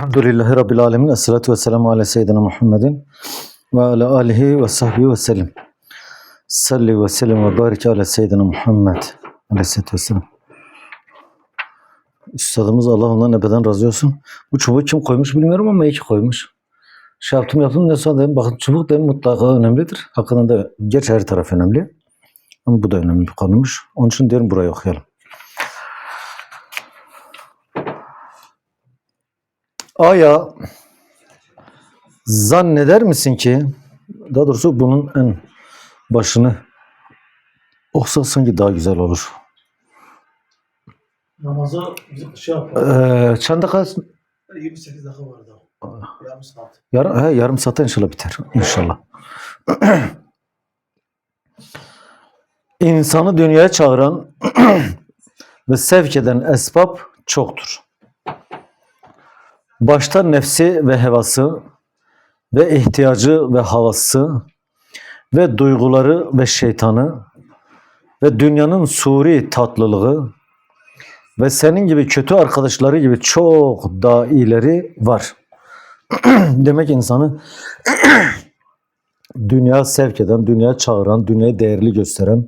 Elhamdülillahi Rabbil Alemin. Esselatu vesselamu ala seyyidina Muhammedin ve ala alihi ve sahbihi ve sellem. Salli ve sellem ve barik ala seyyidina Muhammed. Aleyhisselatü vesselam. Üstadımız Allah ondan ebeden razı olsun. Bu çubuğu kim koymuş bilmiyorum ama iyi ki koymuş. Şey yaptım yaptım ne sonra dedim bakın çubuk dedim mutlaka önemlidir. Hakkında da geç her taraf önemli. Ama bu da önemli bir konumuş. Onun için diyorum burayı okuyalım. Aya zanneder misin ki daha doğrusu bunun en başını olsa sanki daha güzel olur. Namaza şey yapalım. Ee, çanda kaç? 28 dakika vardı. Yarım saat. Yarım, he, yarım saatte inşallah biter. İnşallah. İnsanı dünyaya çağıran ve sevk eden esbab çoktur. Başta nefsi ve hevası ve ihtiyacı ve havası ve duyguları ve şeytanı ve dünyanın suri tatlılığı ve senin gibi kötü arkadaşları gibi çok daha iyileri var. Demek insanı dünya sevk eden, dünya çağıran, dünyayı değerli gösteren,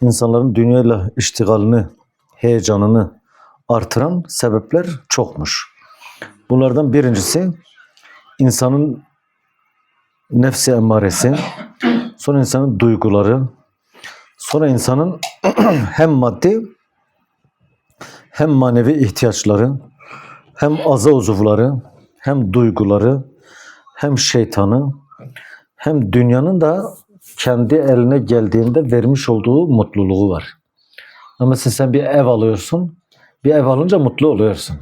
insanların dünyayla iştigalini, heyecanını artıran sebepler çokmuş. Bunlardan birincisi insanın nefsi emmaresi, sonra insanın duyguları, sonra insanın hem maddi hem manevi ihtiyaçları, hem aza uzuvları, hem duyguları, hem şeytanı, hem dünyanın da kendi eline geldiğinde vermiş olduğu mutluluğu var. Ama mesela sen bir ev alıyorsun, bir ev alınca mutlu oluyorsun.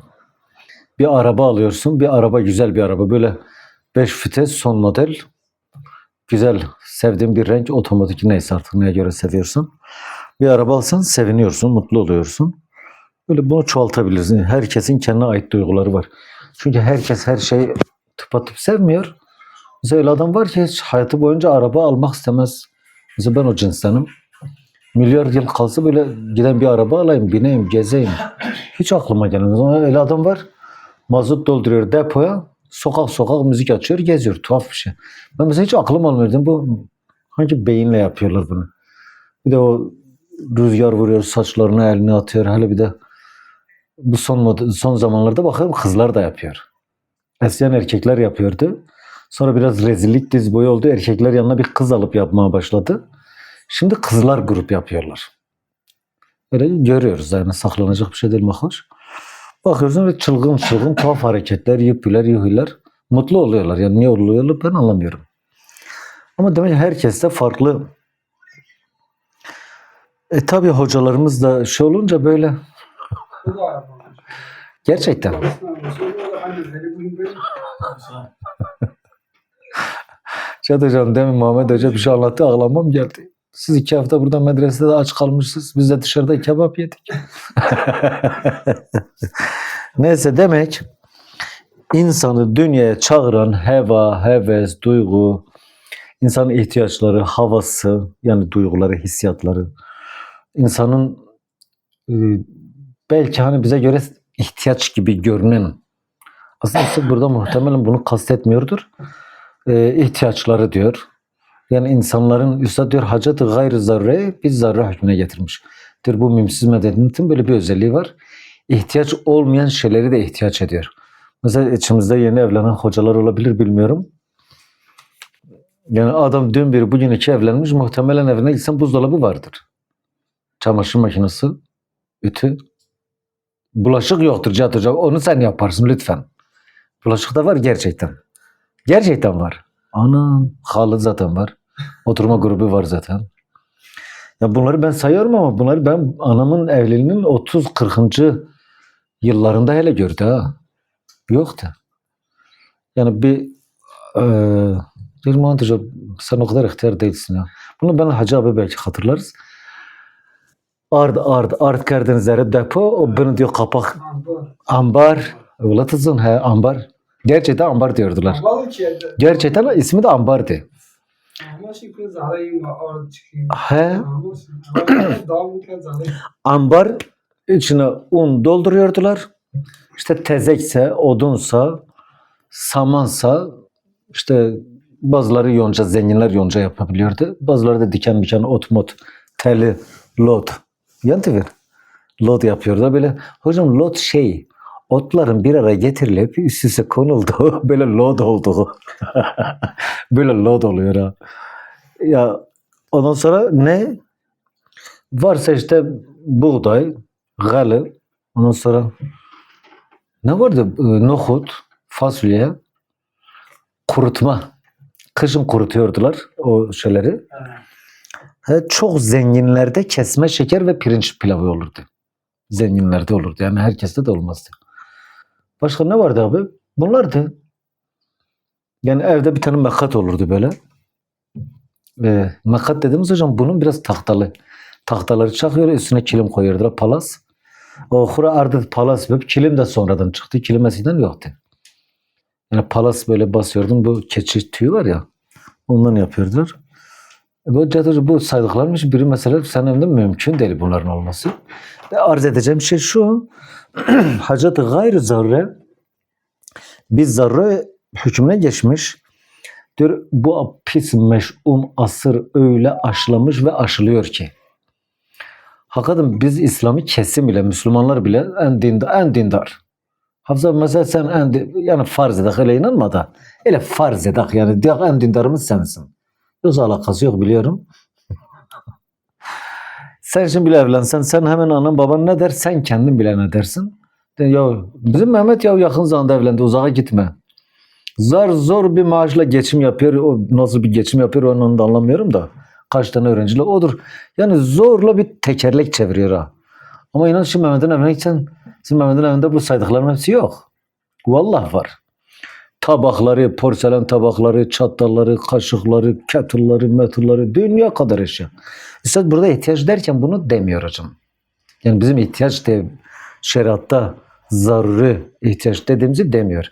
Bir araba alıyorsun, bir araba güzel bir araba. Böyle 5 vites son model, güzel, sevdiğin bir renk, otomatik neyse artık neye göre seviyorsun. Bir araba alsan seviniyorsun, mutlu oluyorsun. Böyle bunu çoğaltabilirsin. Herkesin kendine ait duyguları var. Çünkü herkes her şeyi tıpatıp sevmiyor. Mesela öyle adam var ki hayatı boyunca araba almak istemez. Mesela ben o cinstenim. Milyar yıl kalsa böyle giden bir araba alayım, bineyim, gezeyim. Hiç aklıma gelmez. Öyle adam var. Mazot dolduruyor depoya. Sokak sokak müzik açıyor, geziyor. Tuhaf bir şey. Ben mesela hiç aklım almıyordum. Bu hangi beyinle yapıyorlar bunu? Bir de o rüzgar vuruyor, saçlarına elini atıyor. Hele bir de bu son son zamanlarda bakıyorum kızlar da yapıyor. Eskiden erkekler yapıyordu. Sonra biraz rezillik diz boyu oldu. Erkekler yanına bir kız alıp yapmaya başladı. Şimdi kızlar grup yapıyorlar. Öyle görüyoruz yani saklanacak bir şey değil hoş. Bakıyorsun ve çılgın çılgın tuhaf hareketler, yıpüler, yuhiler. Mutlu oluyorlar. Yani niye oluyorlar ben anlamıyorum. Ama demek ki herkes de farklı. E tabi hocalarımız da şey olunca böyle gerçekten. Şad hocam demin Muhammed Hoca bir şey anlattı ağlamam geldi. Siz iki hafta burada medresede aç kalmışsınız. Biz de dışarıda kebap yedik. Neyse demek insanı dünyaya çağıran heva, heves, duygu, insanın ihtiyaçları, havası yani duyguları, hissiyatları, insanın e, belki hani bize göre ihtiyaç gibi görünen aslında burada muhtemelen bunu kastetmiyordur. E, ihtiyaçları diyor. Yani insanların Üstad diyor hacatı gayrı zarre bir zarre hükmüne getirmiş. Diyor bu mimsiz medeniyetin böyle bir özelliği var. İhtiyaç olmayan şeyleri de ihtiyaç ediyor. Mesela içimizde yeni evlenen hocalar olabilir bilmiyorum. Yani adam dün biri bugün iki evlenmiş muhtemelen evine gitsen buzdolabı vardır. Çamaşır makinesi, ütü. Bulaşık yoktur Cihat. Onu sen yaparsın lütfen. Bulaşık da var gerçekten. Gerçekten var. Anam halı zaten var. Oturma grubu var zaten. Ya bunları ben sayıyorum ama bunları ben anamın evliliğinin 30-40. yıllarında hele gördü ha. Yoktu. Yani bir bir Muhammed Hoca sen o kadar ihtiyar değilsin ya. Bunu ben Hacı abi belki hatırlarız. Ard ard ard Karadenizlere depo o bunu diyor kapak ambar. Ulatırsın he ambar. Gerçekten ambar diyordular. Gerçekten ismi de ambardı. He ambar içine un dolduruyordular. İşte tezekse, odunsa Samansa işte bazıları yonca, zenginler yonca yapabiliyordu. Bazıları da diken diken ot mot, teli, lot. Yandı Lot yapıyordu. Böyle hocam lot şey otların bir araya getirilip üst üste konuldu. Böyle lot oldu. Böyle lot oluyor ha. Ya ondan sonra ne? Varsa işte buğday, galı, ondan sonra ne vardı? Ee, Nohut, fasulye, kurutma. Kışın kurutuyordular o şeyleri. Çok zenginlerde kesme şeker ve pirinç pilavı olurdu. Zenginlerde olurdu. Yani herkeste de olmazdı. Başka ne vardı abi? Bunlardı. Yani evde bir tane mekat olurdu böyle. Ee, mekat dediğimiz hocam bunun biraz tahtalı. Tahtaları çakıyor üstüne kilim koyuyordular palas. O hura ardı palas ve kilim de sonradan çıktı. Kilim eskiden yoktu. Yani palas böyle basıyordun bu keçi tüyü var ya ondan yapıyordular. Bu, bu saydıklarmış biri mesela senin evinde mümkün değil bunların olması. Ve arz edeceğim şey şu. Hacet gayrı zarre bir zarre hükmüne geçmiş. Diyor bu pis meş'um asır öyle aşılamış ve aşılıyor ki. Hakikaten biz İslami kesim bile, Müslümanlar bile en dindar, en dindar. Hafıza mesela sen en, yani farz edak öyle inanma da. Öyle farz edak yani en dindarımız sensin. Yoksa alakası yok biliyorum. sen şimdi bile evlensen sen hemen anan baban ne der sen kendin bile ne dersin. De, ya bizim Mehmet ya yakın zamanda evlendi uzağa gitme. Zar zor bir maaşla geçim yapıyor. O nasıl bir geçim yapıyor onu da anlamıyorum da. Kaç tane öğrenciyle odur. Yani zorla bir tekerlek çeviriyor ha. Ama inan şimdi Mehmet'in evine gitsen sizin Mehmet'in evinde bu saydıkların hepsi yok. Vallahi var. Tabakları, porselen tabakları, çatalları, kaşıkları, kettle'ları, metalları, dünya kadar eşya. Üstad burada ihtiyaç derken bunu demiyor hocam. Yani bizim ihtiyaç de şeriatta zaruri ihtiyaç dediğimizi demiyor.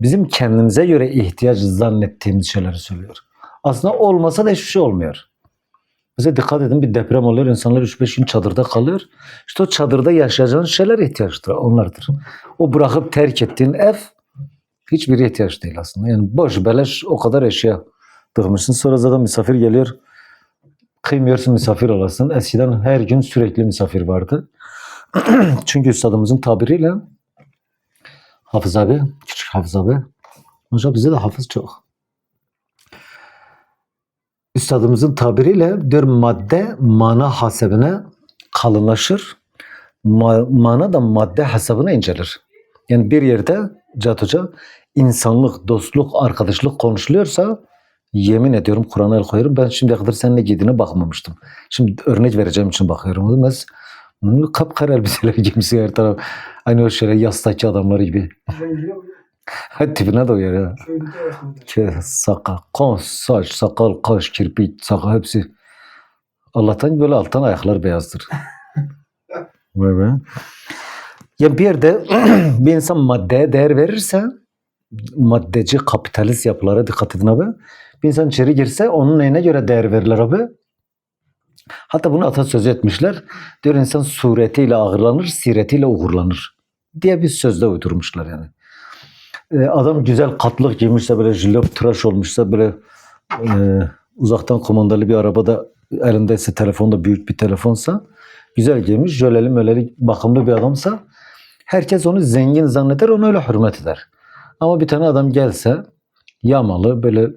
Bizim kendimize göre ihtiyaç zannettiğimiz şeyleri söylüyor. Aslında olmasa da hiçbir şey olmuyor. Bize dikkat edin bir deprem oluyor. insanlar 3-5 gün çadırda kalıyor. İşte o çadırda yaşayacağın şeyler ihtiyaçtır. Onlardır. O bırakıp terk ettiğin ev hiçbir ihtiyaç değil aslında. Yani boş beleş o kadar eşya tıkmışsın. Sonra zaten misafir geliyor. Kıymıyorsun misafir olasın. Eskiden her gün sürekli misafir vardı. Çünkü üstadımızın tabiriyle Hafız abi, küçük Hafız abi. Hocam bize de hafız çok. Üstadımızın tabiriyle diyor madde mana hasebine kalınlaşır. Ma- mana da madde hesabına incelir. Yani bir yerde Cihat Hoca insanlık, dostluk, arkadaşlık konuşuluyorsa yemin ediyorum Kur'an'a el koyuyorum. Ben şimdiye kadar senin ne giydiğine bakmamıştım. Şimdi örnek vereceğim için bakıyorum. Biz kapkara elbiseler giymişsin her taraf. Aynı o şöyle yastaki adamları gibi. Tipine de uyar ya. Ki sakal, kaş, saç, sakal, kaş, kirpik, sakal hepsi. Allah'tan böyle alttan ayaklar beyazdır. Vay be. Ya bir yerde bir insan maddeye değer verirse maddeci kapitalist yapılara dikkat edin abi. Bir insan içeri girse onun neyine göre değer verirler abi? Hatta bunu atasözü etmişler. Diyor insan suretiyle ağırlanır, siretiyle uğurlanır diye bir sözde uydurmuşlar yani. Ee, adam güzel katlık giymişse böyle jilop tıraş olmuşsa böyle e, uzaktan kumandalı bir arabada elindeyse telefonda büyük bir telefonsa güzel giymiş, jöleli möleli bakımlı bir adamsa herkes onu zengin zanneder, onu öyle hürmet eder. Ama bir tane adam gelse yamalı böyle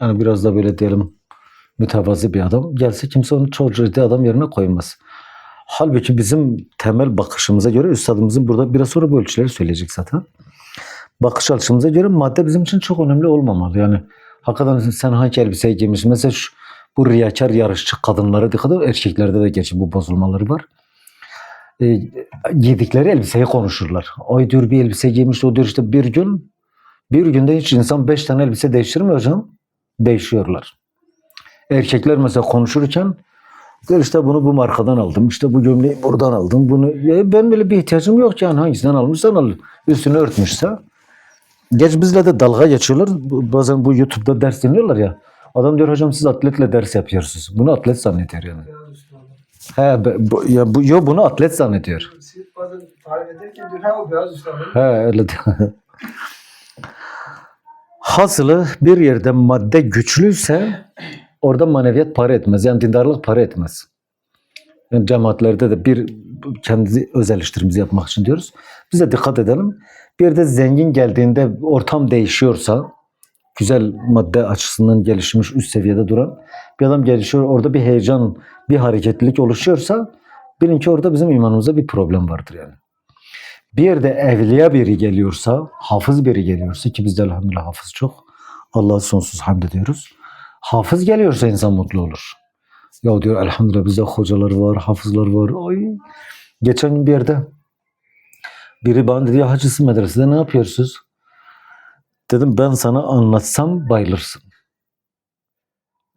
yani biraz da böyle diyelim mütevazi bir adam gelse kimse onu çok ciddi adam yerine koymaz. Halbuki bizim temel bakışımıza göre üstadımızın burada biraz sonra bu ölçüleri söyleyecek zaten. Bakış açımıza göre madde bizim için çok önemli olmamalı. Yani hakikaten sen hangi elbiseyi giymişsin? Mesela şu, bu riyakar yarışçı kadınlara dikkat edin. Erkeklerde de geçin bu bozulmaları var. E, giydikleri elbiseyi konuşurlar. Ay diyor bir elbise giymiş o diyor işte bir gün bir günde hiç insan beş tane elbise değiştirir mi hocam? Değişiyorlar. Erkekler mesela konuşurken diyor işte bunu bu markadan aldım. işte bu gömleği buradan aldım. Bunu ya ben böyle bir ihtiyacım yok yani hangisinden almışsan al. Üstünü örtmüşse. Geç bizle de dalga geçiyorlar. Bazen bu YouTube'da ders dinliyorlar ya. Adam diyor hocam siz atletle ders yapıyorsunuz. Bunu atlet zannediyor yani. He, bu, ya bu, yo bunu atlet zannediyor. Siz bazen tarif ederken diyor ha o beyaz üstü adam. He öyle diyor. Hasılı bir yerde madde güçlüyse orada maneviyat para etmez. Yani dindarlık para etmez. Yani cemaatlerde de bir kendi öz eleştirimizi yapmak için diyoruz. Biz de dikkat edelim. Bir yerde zengin geldiğinde ortam değişiyorsa güzel madde açısından gelişmiş üst seviyede duran bir adam gelişiyor. Orada bir heyecan, bir hareketlilik oluşuyorsa bilin ki orada bizim imanımızda bir problem vardır yani. Bir yerde evliya biri geliyorsa, hafız biri geliyorsa ki bizde elhamdülillah hafız çok. Allah'a sonsuz hamd ediyoruz. Hafız geliyorsa insan mutlu olur. Ya diyor elhamdülillah bizde hocalar var, hafızlar var. Ay. Geçen gün bir yerde biri bana dedi ya hacısı medresede ne yapıyorsunuz? Dedim ben sana anlatsam bayılırsın.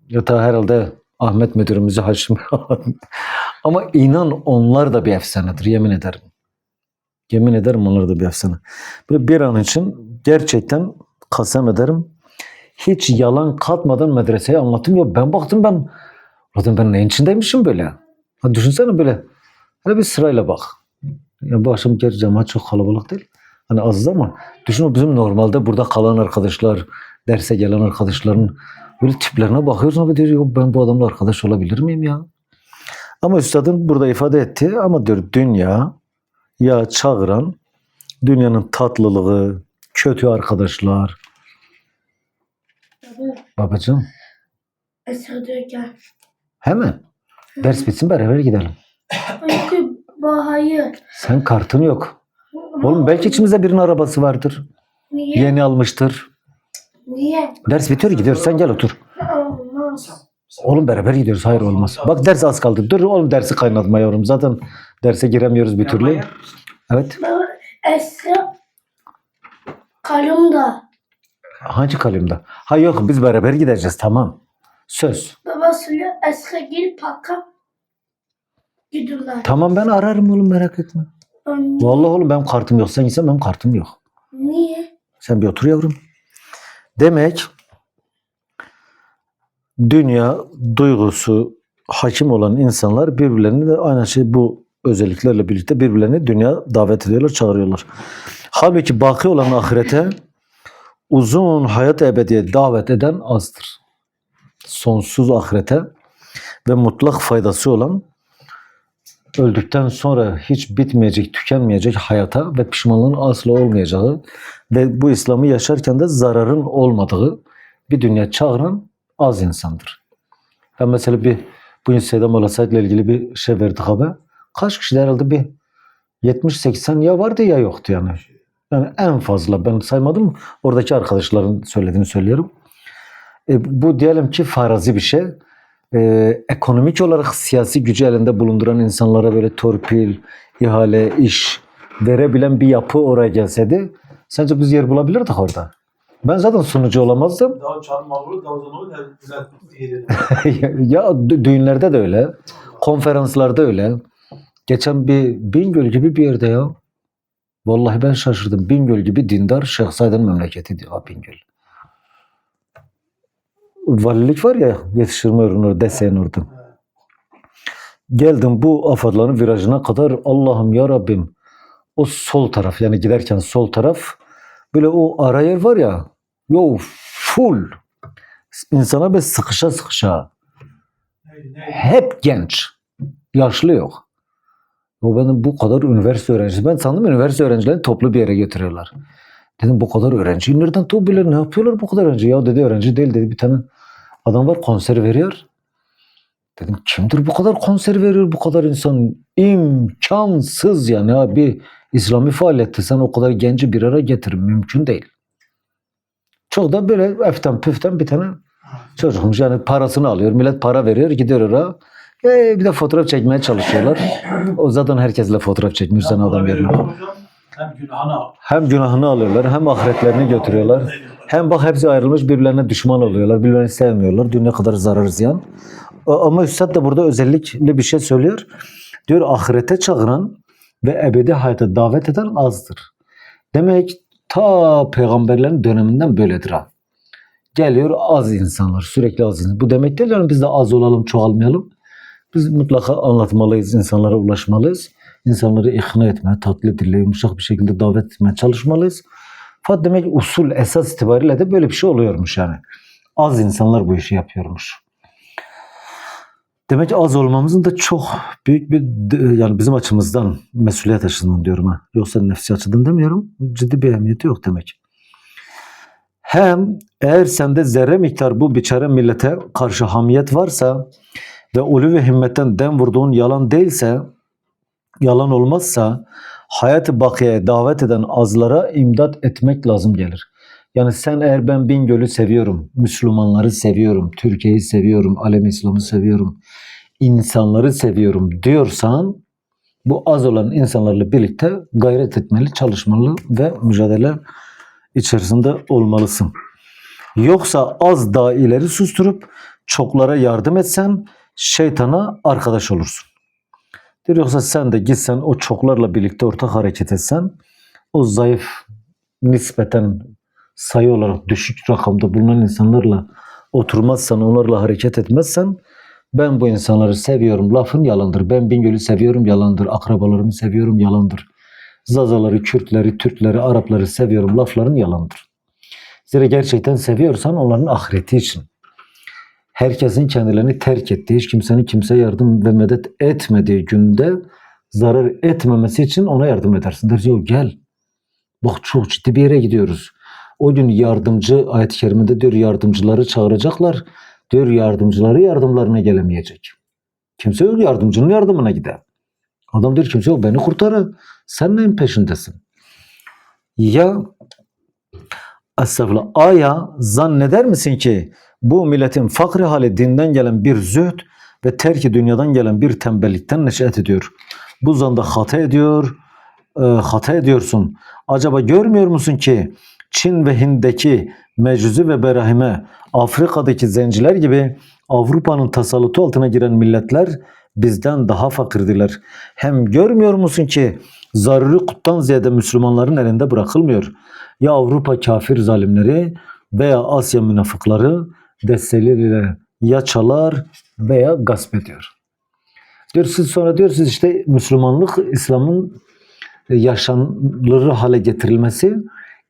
Ya da herhalde Ahmet müdürümüzü Haşim. Ama inan onlar da bir efsanedir yemin ederim. Yemin ederim onlar da bir efsane. Böyle bir an için gerçekten kasem ederim. Hiç yalan katmadan medreseye anlattım. Ya ben baktım ben Zaten ben neyin içindeymişim böyle? Ha düşünsene böyle. Hele bir sırayla bak. Ya bu akşam gerçi cemaat çok kalabalık değil. Hani azız ama düşün o bizim normalde burada kalan arkadaşlar, derse gelen arkadaşların böyle tiplerine bakıyorsun abi diyor "Yok, ben bu adamla arkadaş olabilir miyim ya? Ama üstadın burada ifade etti ama diyor dünya ya çağıran dünyanın tatlılığı, kötü arkadaşlar. Baba, Babacığım Esra diyor gel. hemen ders bitsin beraber gidelim. Çünkü bu hayır. Sen kartın yok. Oğlum belki içimizde birinin arabası vardır. Niye? Yeni almıştır. Niye? Ders bitiyor gidiyoruz. Sen gel otur. Olmaz. Oğlum beraber gidiyoruz. Hayır olmaz. Bak ders az kaldı. Dur oğlum dersi kaynatma yavrum. Zaten derse giremiyoruz bir türlü. Evet. Esra kalımda. Hangi kalemde? Ha yok biz beraber gideceğiz. Tamam. Söz. Baba söylüyor Esra gel paka. Gidiyorlar. Tamam ben ararım oğlum merak etme. Ben- Vallahi oğlum benim kartım yok. Sen gitsen benim kartım yok. Niye? Sen bir otur yavrum. Demek dünya duygusu hakim olan insanlar birbirlerini de aynı şey bu özelliklerle birlikte birbirlerini dünya davet ediyorlar, çağırıyorlar. Halbuki baki olan ahirete uzun hayat ebediye davet eden azdır. Sonsuz ahirete ve mutlak faydası olan öldükten sonra hiç bitmeyecek, tükenmeyecek hayata ve pişmanlığın asla olmayacağı ve bu İslam'ı yaşarken de zararın olmadığı bir dünya çağıran az insandır. Ben mesela bir bu Instagram olasılıkla ilgili bir şey verdik haber. Kaç kişi de herhalde bir 70-80 ya vardı ya yoktu yani. Yani en fazla ben saymadım. Oradaki arkadaşların söylediğini söylüyorum. E, bu diyelim ki farazi bir şey. E, ekonomik olarak siyasi gücü elinde bulunduran insanlara böyle torpil, ihale, iş verebilen bir yapı oraya gelseydi sence biz yer bulabilirdik orada. Ben zaten sunucu olamazdım. Daha ya dü- düğünlerde de öyle. Konferanslarda öyle. Geçen bir Bingöl gibi bir yerde ya. Vallahi ben şaşırdım. Bingöl gibi dindar Şehzade'nin memleketi diyor Bingöl. Valilik var ya yetiştirme ürünü desen orada. Geldim bu afadların virajına kadar Allah'ım ya Rabbim o sol taraf yani giderken sol taraf böyle o ara yer var ya yo full insana böyle sıkışa sıkışa hep genç. Yaşlı yok. O benim bu kadar üniversite öğrencisi. Ben sandım üniversite öğrencilerini toplu bir yere getiriyorlar. Dedim bu kadar öğrenci nereden topluyorlar? Ne yapıyorlar bu kadar öğrenci? Ya dedi öğrenci değil dedi bir tane adam var konser veriyor. Dedim kimdir bu kadar konser veriyor bu kadar insan? İmkansız yani ya bir İslami faaliyette sen o kadar genci bir araya getirin mümkün değil. Çok da böyle eften püften bir tane Çocukmuş yani parasını alıyor. Millet para veriyor gidiyor oraya. E, bir de fotoğraf çekmeye çalışıyorlar. O zaten herkesle fotoğraf çekmiş sen adam hocam, Hem günahını. Hem günahını alıyorlar hem ahiretlerini götürüyorlar. Hem bak hepsi ayrılmış birbirlerine düşman oluyorlar. Birbirlerini sevmiyorlar. Dünya kadar zarar ziyan. Ama Üstad da burada özellikle bir şey söylüyor. Diyor ahirete çağıran ve ebedi hayata davet eden azdır. Demek ta peygamberlerin döneminden böyledir ha. Geliyor az insanlar, sürekli az insanlar. Bu demek değil yani biz de az olalım, çoğalmayalım. Biz mutlaka anlatmalıyız, insanlara ulaşmalıyız. İnsanları ikna etmeye, tatlı dille, yumuşak bir şekilde davet etmeye çalışmalıyız. Fakat demek usul esas itibariyle de böyle bir şey oluyormuş yani. Az insanlar bu işi yapıyormuş. Demek ki az olmamızın da çok büyük bir yani bizim açımızdan mesuliyet açısından diyorum ha. Yoksa nefsi açıdan demiyorum. Ciddi bir ehemmiyeti yok demek. Hem eğer sende zerre miktar bu biçare millete karşı hamiyet varsa ve ulu ve himmetten dem vurduğun yalan değilse, yalan olmazsa hayat-ı bakiyeye davet eden azlara imdat etmek lazım gelir. Yani sen eğer ben Bingöl'ü seviyorum, Müslümanları seviyorum, Türkiye'yi seviyorum, alem İslam'ı seviyorum, insanları seviyorum diyorsan bu az olan insanlarla birlikte gayret etmeli, çalışmalı ve mücadele içerisinde olmalısın. Yoksa az daha ileri susturup çoklara yardım etsen şeytana arkadaş olursun. Diyor yoksa sen de gitsen o çoklarla birlikte ortak hareket etsen o zayıf nispeten sayı olarak düşük rakamda bulunan insanlarla oturmazsan, onlarla hareket etmezsen ben bu insanları seviyorum lafın yalandır. Ben Bingöl'ü seviyorum yalandır. Akrabalarımı seviyorum yalandır. Zazaları, Kürtleri, Türkleri, Arapları seviyorum lafların yalandır. Zira gerçekten seviyorsan onların ahireti için. Herkesin kendilerini terk ettiği, hiç kimsenin kimseye yardım ve medet etmediği günde zarar etmemesi için ona yardım edersin. Dersin yok gel. Bak çok ciddi bir yere gidiyoruz. O gün yardımcı ayet-i kerimede diyor yardımcıları çağıracaklar. Diyor yardımcıları yardımlarına gelemeyecek. Kimse yok yardımcının yardımına gider. Adam diyor kimse yok beni kurtarın. Sen neyin peşindesin? Ya Estağfurullah. Aya zanneder misin ki bu milletin fakri hali dinden gelen bir zühd ve terki dünyadan gelen bir tembellikten neşet ediyor. Bu zanda hata ediyor, e, hata ediyorsun. Acaba görmüyor musun ki Çin ve Hind'deki Mecuzi ve Berahime, Afrika'daki zenciler gibi Avrupa'nın tasallutu altına giren milletler bizden daha fakirdiler. Hem görmüyor musun ki zaruri kuttan ziyade Müslümanların elinde bırakılmıyor. Ya Avrupa kafir zalimleri veya Asya münafıkları desteleriyle ya çalar veya gasp ediyor. Diyor sonra diyor işte Müslümanlık İslam'ın yaşanılır hale getirilmesi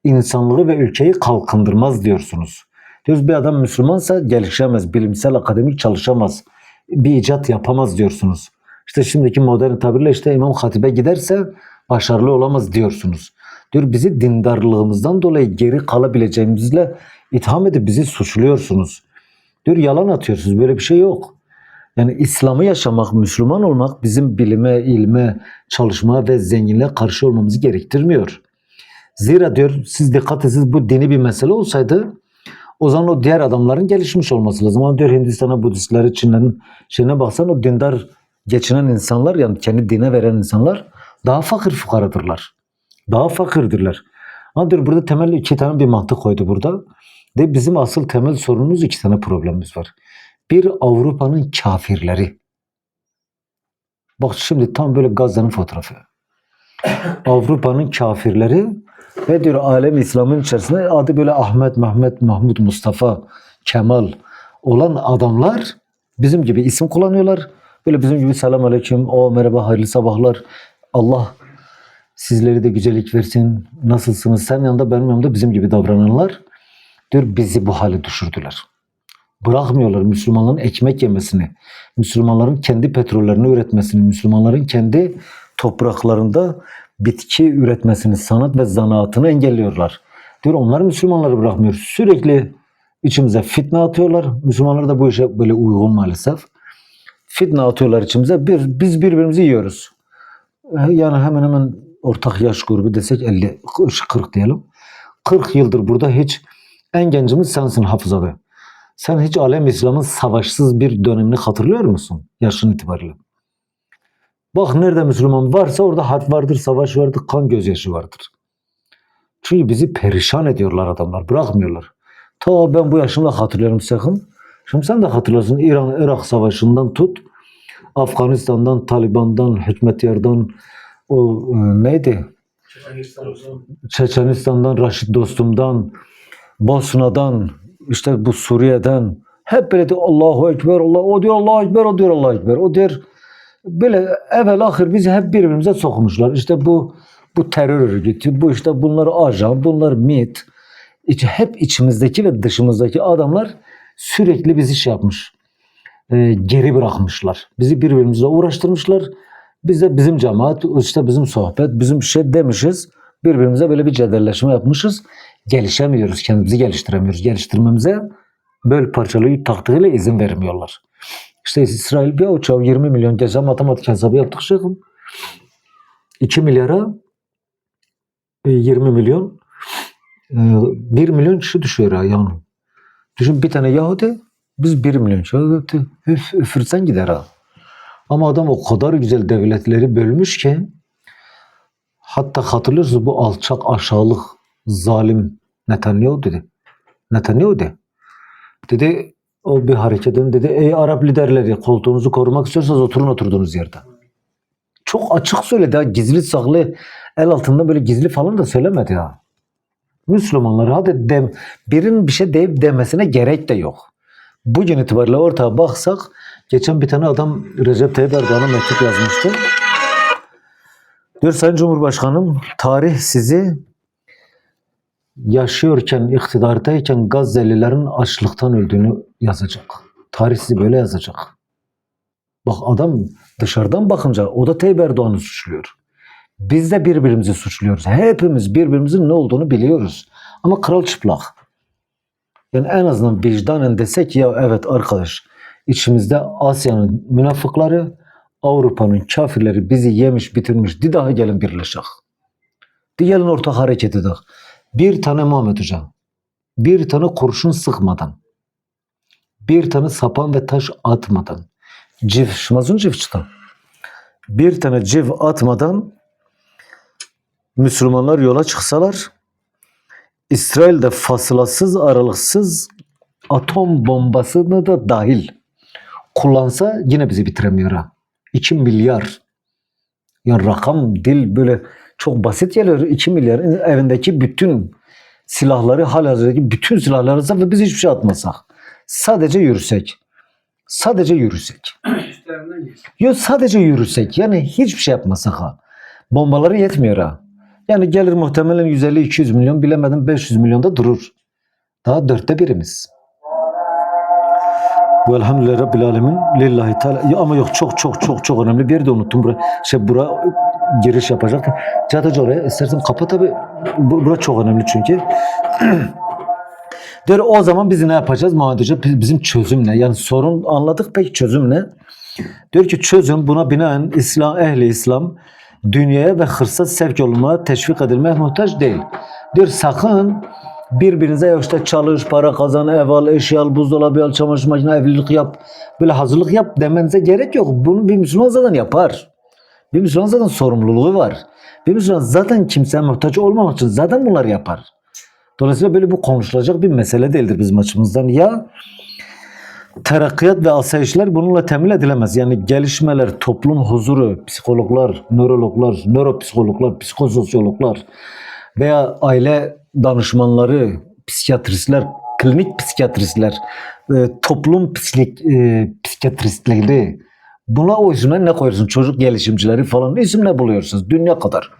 insanlığı ve ülkeyi kalkındırmaz diyorsunuz. Diyoruz bir adam Müslümansa gelişemez, bilimsel akademik çalışamaz, bir icat yapamaz diyorsunuz. İşte şimdiki modern tabirle işte İmam Hatip'e giderse başarılı olamaz diyorsunuz. Diyor bizi dindarlığımızdan dolayı geri kalabileceğimizle itham edip bizi suçluyorsunuz. Diyor yalan atıyorsunuz. Böyle bir şey yok. Yani İslam'ı yaşamak, Müslüman olmak bizim bilime, ilme, çalışmaya ve zenginliğe karşı olmamızı gerektirmiyor. Zira diyor siz dikkat etsiniz bu dini bir mesele olsaydı o zaman o diğer adamların gelişmiş olması lazım. Ama diyor Hindistan'a, Budistleri, Çinlerin şeyine baksan o dindar geçinen insanlar yani kendi dine veren insanlar daha fakir fukaradırlar. Daha fakirdirler. Ama diyor burada temel iki tane bir mantık koydu burada. De bizim asıl temel sorunumuz iki tane problemimiz var. Bir Avrupa'nın kafirleri. Bak şimdi tam böyle Gazze'nin fotoğrafı. Avrupa'nın kafirleri ve diyor alem İslam'ın içerisinde adı böyle Ahmet, Mehmet, Mahmud, Mustafa, Kemal olan adamlar bizim gibi isim kullanıyorlar. Böyle bizim gibi selam aleyküm, o merhaba, hayırlı sabahlar. Allah sizleri de güzellik versin. Nasılsınız? Sen yanında benim yanımda bizim gibi davrananlar diyor bizi bu hale düşürdüler. Bırakmıyorlar Müslümanların ekmek yemesini, Müslümanların kendi petrollerini üretmesini, Müslümanların kendi topraklarında bitki üretmesini, sanat ve zanaatını engelliyorlar. Diyor onlar Müslümanları bırakmıyor. Sürekli içimize fitne atıyorlar. Müslümanlar da bu işe böyle uygun maalesef. Fitne atıyorlar içimize. Bir, biz birbirimizi yiyoruz. Yani hemen hemen ortak yaş grubu desek 50, 40 diyelim. 40 yıldır burada hiç en gencimiz sensin Hafız abi. Sen hiç alem İslam'ın savaşsız bir dönemini hatırlıyor musun? Yaşın itibariyle. Bak nerede Müslüman varsa orada harp vardır, savaş vardır, kan gözyaşı vardır. Çünkü bizi perişan ediyorlar adamlar, bırakmıyorlar. Ta ben bu yaşımda hatırlıyorum sakın. Şimdi sen de hatırlarsın İran-Irak savaşından tut, Afganistan'dan, Taliban'dan, Hükmetyar'dan, o e, neydi? Çeçenistan'dan, Raşit Dostum'dan, Bosna'dan, işte bu Suriye'den hep böyle de Allahu Ekber, Allah, o diyor Allahu Ekber, o diyor Allahu Ekber, o diyor böyle evvel ahir bizi hep birbirimize sokmuşlar. İşte bu bu terör örgütü, bu işte bunlar ajan, bunlar MİT. İç- hep içimizdeki ve dışımızdaki adamlar sürekli bizi şey yapmış. e, geri bırakmışlar. Bizi birbirimizle uğraştırmışlar. Biz de bizim cemaat, işte bizim sohbet, bizim şey demişiz. Birbirimize böyle bir cederleşme yapmışız. Gelişemiyoruz, kendimizi geliştiremiyoruz. Geliştirmemize böyle parçalayı taktığıyla izin vermiyorlar. İşte İsrail bir uçağı 20 milyon geçen matematik hesabı yaptık şeyhim. 2 milyara e, 20 milyon e, 1 milyon kişi düşüyor ha yani. Düşün bir tane Yahudi biz 1 milyon Yahudi, üf, üfürsen gider ha. Ama adam o kadar güzel devletleri bölmüş ki hatta hatırlıyorsunuz bu alçak aşağılık zalim Netanyahu dedi. Netanyahu dedi. Dedi o bir hareketin dedi ey Arap liderleri koltuğunuzu korumak istiyorsanız oturun oturduğunuz yerde. Çok açık söyledi ha gizli saklı el altında böyle gizli falan da söylemedi ha. Müslümanlar hadi dem, birinin bir şey deyip demesine gerek de yok. Bugün itibariyle ortaya baksak geçen bir tane adam Recep Tayyip Erdoğan'a mektup yazmıştı. Diyor Sayın Cumhurbaşkanım tarih sizi yaşıyorken, iktidardayken Gazze'lilerin açlıktan öldüğünü yazacak. Tarih sizi böyle yazacak. Bak adam dışarıdan bakınca o da Tayyip Erdoğan'ı suçluyor. Biz de birbirimizi suçluyoruz. Hepimiz birbirimizin ne olduğunu biliyoruz. Ama kral çıplak. Yani en azından vicdanen desek ya evet arkadaş içimizde Asya'nın münafıkları Avrupa'nın kafirleri bizi yemiş bitirmiş. Di daha gelin birleşek. Di gelin ortak hareket edek. Bir tane Muhammed Hoca. Bir tane kurşun sıkmadan. Bir tane sapan ve taş atmadan. Civ, şmazun civ çıtan. Bir tane civ atmadan Müslümanlar yola çıksalar İsrail'de fasılasız aralıksız atom bombasını da dahil kullansa yine bizi bitiremiyor ha. 2 milyar. Yani rakam dil böyle çok basit geliyor. 2 milyar evindeki bütün silahları halihazırdaki bütün silahları alsak ve biz hiçbir şey atmasak. Sadece yürüsek. Sadece yürüsek. Yok sadece yürüsek. Yani hiçbir şey yapmasak ha. Bombaları yetmiyor ha. Yani gelir muhtemelen 150-200 milyon bilemedim 500 milyonda durur. Daha dörtte birimiz. Bu elhamdülillah Rabbil Alemin lillahi teala. Ama yok çok çok çok çok önemli bir yerde unuttum. Bura, şey bura giriş yapacaktım. Cadıcı oraya istersen kapat abi. Bu, bura çok önemli çünkü. Diyor o zaman biz ne yapacağız Muhammed Hoca? Biz- Bizim çözüm ne? Yani sorun anladık peki çözüm ne? Diyor ki çözüm buna binaen İslam, ehli İslam dünyaya ve hırsa sevk olunmaya teşvik edilmeye muhtaç değil. Diyor sakın birbirinize ya işte çalış, para kazan, ev al, eşya al, buzdolabı al, çamaşır makine, evlilik yap, böyle hazırlık yap demenize gerek yok. Bunu bir Müslüman zaten yapar. Bir Müslüman zaten sorumluluğu var. Bir Müslüman zaten kimseye muhtaç olmamak için zaten bunları yapar. Dolayısıyla böyle bu konuşulacak bir mesele değildir bizim açımızdan. Ya terakkiyat ve asayişler bununla temin edilemez. Yani gelişmeler, toplum huzuru, psikologlar, nörologlar, nöropsikologlar, psikososyologlar veya aile danışmanları, psikiyatristler, klinik psikiyatristler, e, toplum psikik, e, psikiyatristleri buna o isimler ne koyuyorsun? Çocuk gelişimcileri falan isim ne buluyorsunuz? Dünya kadar.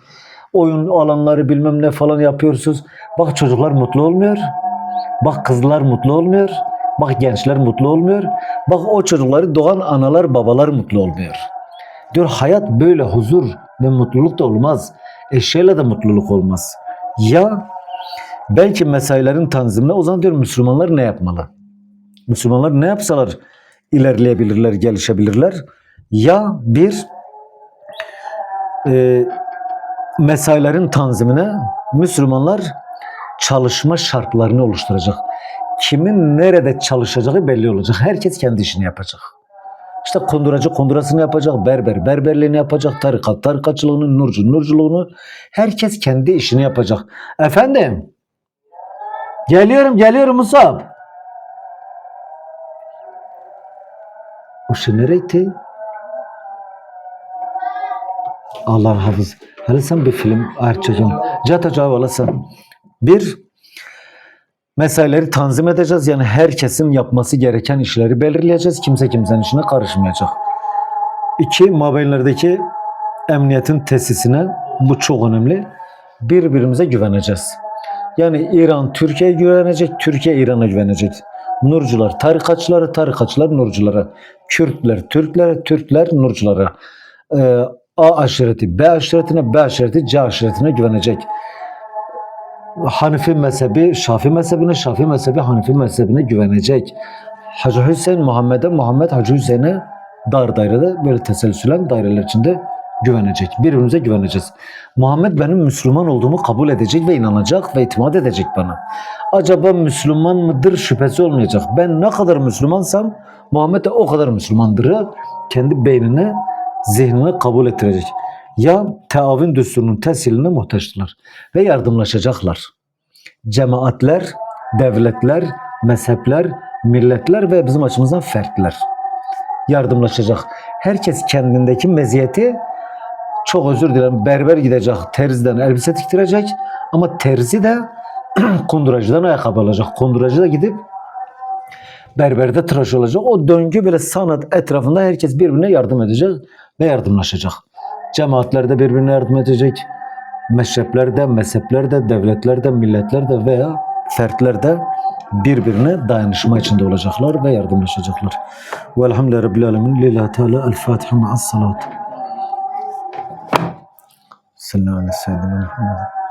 Oyun alanları bilmem ne falan yapıyorsunuz. Bak çocuklar mutlu olmuyor. Bak kızlar mutlu olmuyor. Bak gençler mutlu olmuyor. Bak o çocukları doğan analar babalar mutlu olmuyor. Diyor hayat böyle huzur ve mutluluk da olmaz. Eşyayla da mutluluk olmaz. Ya belki mesailerin tanzimine o zaman diyor Müslümanlar ne yapmalı? Müslümanlar ne yapsalar ilerleyebilirler, gelişebilirler. Ya bir e, mesailerin tanzimine Müslümanlar çalışma şartlarını oluşturacak. Kimin nerede çalışacağı belli olacak. Herkes kendi işini yapacak. İşte konduracı kondurasını yapacak, berber berberliğini yapacak, tarikat tarikatçılığını, nurcu nurculuğunu. Herkes kendi işini yapacak. Efendim? Geliyorum, geliyorum Musab. O şey nereye? Allah hafız. Hele sen bir film açacağım. Cata cevap sen. Bir, mesaileri tanzim edeceğiz. Yani herkesin yapması gereken işleri belirleyeceğiz. Kimse kimsenin işine karışmayacak. İki, mabeynlerdeki emniyetin tesisine Bu çok önemli. Birbirimize güveneceğiz. Yani İran Türkiye'ye güvenecek, Türkiye İran'a güvenecek. Nurcular tarikatçıları, tarikatçılar Nurculara. Kürtler Türklere, Türkler Nurculara. Ee, A aşireti B aşiretine, B aşireti C aşiretine güvenecek. Hanifi mezhebi Şafi mezhebine, Şafi mezhebi Hanifi mezhebine güvenecek. Hacı Hüseyin Muhammed'e, Muhammed Hacı Hüseyin'e dar dairede böyle teselsülen daireler içinde güvenecek. Birbirimize güveneceğiz. Muhammed benim Müslüman olduğumu kabul edecek ve inanacak ve itimat edecek bana. Acaba Müslüman mıdır şüphesi olmayacak. Ben ne kadar Müslümansam Muhammed de o kadar Müslümandır. Kendi beynine, zihnine kabul ettirecek. Ya teavün düsturunun teshiline muhtaçtılar ve yardımlaşacaklar. Cemaatler, devletler, mezhepler, milletler ve bizim açımızdan fertler yardımlaşacak. Herkes kendindeki meziyeti çok özür dilerim berber gidecek terziden elbise diktirecek ama terzi de kunduracıdan ayakkabı alacak. Kunduracı da gidip berberde tıraş olacak. O döngü böyle sanat etrafında herkes birbirine yardım edecek ve yardımlaşacak. Cemaatler de birbirine yardım edecek. Meşrepler de, mezhepler de, devletler de, milletler de veya fertler de birbirine dayanışma içinde olacaklar ve yardımlaşacaklar. Velhamdülillahi Rabbil Alemin. Lillahi Teala. El Fatiha ma'as salat. Sallallahu aleyhi ve sellem. Muhammed.